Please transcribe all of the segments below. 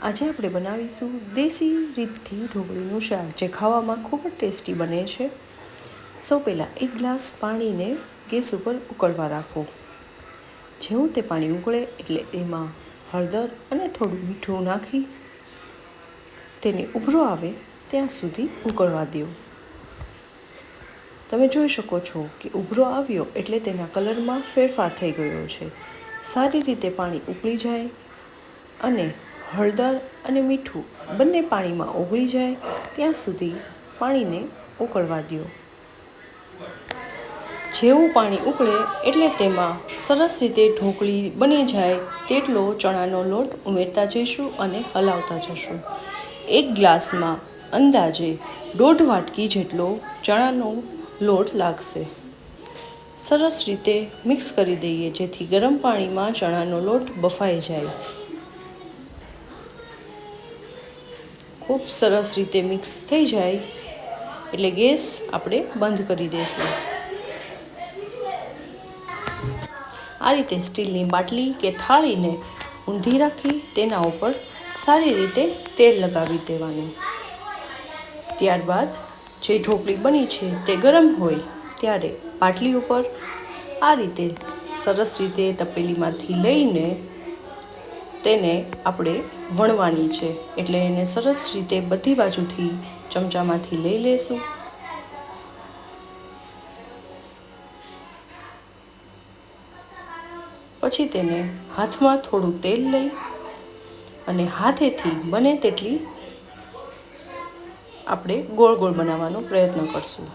આજે આપણે બનાવીશું દેશી રીતથી ઢોકળીનું શાક, જે ખાવામાં ખૂબ જ ટેસ્ટી બને છે. સૌ પહેલાં એક ગ્લાસ પાણીને ગેસ ઉપર ઉકળવા રાખો. જેવું તે પાણી ઉકળે એટલે એમાં હળદર અને થોડું મીઠું નાખી તેને ઉભરો આવે ત્યાં સુધી ઉકળવા દો. તમે જોઈ શકો છો કે ઉભરો આવ્યો એટલે તેના કલરમાં ફેરફાર થઈ ગયો છે. સારી રીતે પાણી ઉકળી જાય અને હળદર અને મીઠું બંને પાણીમાં ઓગળી જાય ત્યાં સુધી પાણીને ઉકળવા દો. જેવું પાણી ઉકળે એટલે તેમાં સરસ રીતે ઢોકળી બની જાય તેટલો ચણાનો લોટ ઉમેરતા જઈશું અને હલાવતા જઈશું. એક ગ્લાસમાં અંદાજે દોઢ વાટકી જેટલો ચણાનો લોટ લાગશે. સરસ રીતે મિક્સ કરી દઈએ જેથી ગરમ પાણીમાં ચણાનો લોટ બફાઈ જાય. ખૂબ સરસ રીતે મિક્સ થઈ જાય એટલે ગેસ આપણે બંધ કરી દઈશું આ રીતે સ્ટીલની બાટલી કે થાળીને ઊંધી રાખી તેના ઉપર સારી રીતે તેલ લગાવી દેવાનું. ત્યારબાદ જે ઢોકળી બની છે તે ગરમ હોય ત્યારે બાટલી ઉપર આ રીતે સરસ રીતે તપેલીમાંથી લઈને તેને આપણે વણવાની છે. એટલે એને સરસ રીતે બધી બાજુથી ચમચામાંથી લઈ લેશું. પછી તેને હાથમાં થોડું તેલ લઈ અને હાથેથી બને તેટલી આપણે ગોળ ગોળ બનાવવાનો પ્રયત્ન કરશું.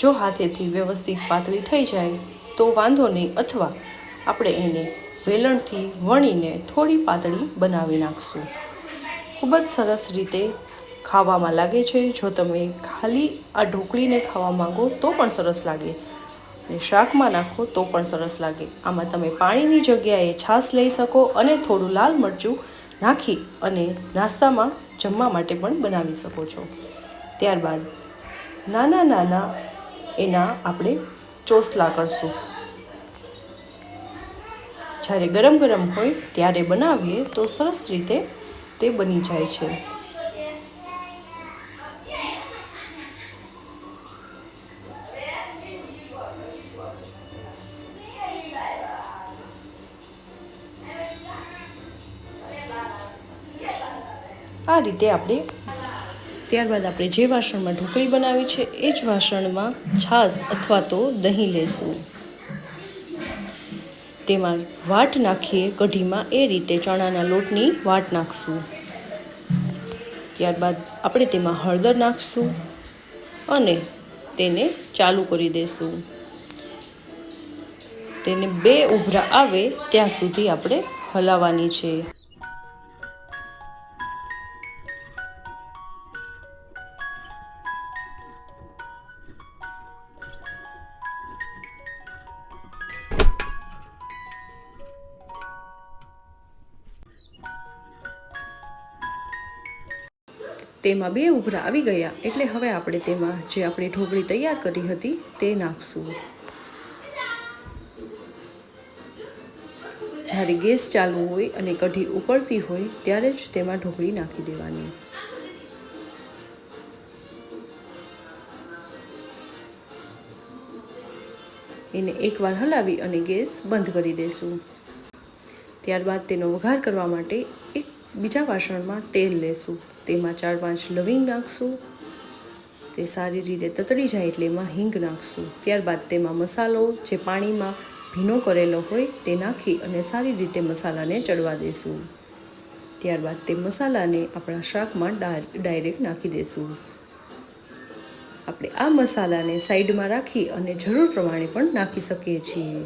જો હાથેથી વ્યવસ્થિત પાતળી થઈ જાય તો વાંધો નહીં, અથવા આપણે એને વેલણથી વણીને થોડી પાતળી બનાવી નાખશું. ખૂબ જ સરસ રીતે ખાવામાં લાગે છે. જો તમે ખાલી આ ઢોકળીને ખાવા માંગો તો પણ સરસ લાગે. અને શાકમાં નાખો તો પણ સરસ લાગે. આમાં તમે પાણીની જગ્યાએ છાશ લઈ શકો અને થોડું લાલ મરચું નાખી અને નાસ્તામાં જમવા માટે પણ બનાવી શકો છો. ત્યારબાદ નાના નાના એના આપણે ચોસલા કરશું. જ્યારે ગરમ ગરમ હોય ત્યારે બનાવીએ તો સરસ રીતે તે બની જાય છે. આ રીતે આપણે ત્યારબાદ આપણે જે વાસણમાં ઢોકળી બનાવી છે એ જ વાસણમાં છાશ અથવા તો દહીં લેશું. તેમાં વાટ નાખીએ કઢીમાં એ રીતે ચણાના લોટની વાટ નાખશું. ત્યારબાદ આપણે તેમાં હળદર નાખશું અને તેને ચાલુ કરી દઈશું તેને બે ઉભરા આવે ત્યાં સુધી આપણે હલાવવાની છે. તેમાં બે ઉભરા આવી ગયા. એટલે હવે આપણે તેમાં જે આપણે ઢોકળી તૈયાર કરી હતી તે નાખશું. જ્યારે ગેસ ચાલુ હોય અને કઢી ઉકળતી હોય, ત્યારે જ તેમાં ઢોકળી નાખી દેવાની. એને એકવાર હલાવી અને ગેસ બંધ કરી દેશું. ત્યારબાદ તેનો વઘાર કરવા માટે એક બીજા વાસણમાં તેલ લેશું. તેમાં ચાર પાંચ લવિંગ નાખશું. તે સારી રીતે તતડી જાય એટલે એમાં હિંગ નાખશું. ત્યારબાદ તેમાં મસાલો જે પાણીમાં ભીનો કરેલો હોય તે નાખી અને સારી રીતે મસાલાને ચડવા દઈશું ત્યારબાદ તે મસાલાને આપણા શાકમાં ડાયરેક્ટ નાખી દઈશું આપણે આ મસાલાને સાઈડમાં રાખી અને જરૂર પ્રમાણે પણ નાખી શકીએ છીએ.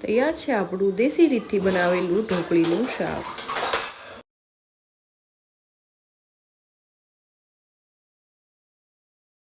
તૈયાર છે આપણું દેશી રીતથી બનાવેલું ઢોકળીનું શાક.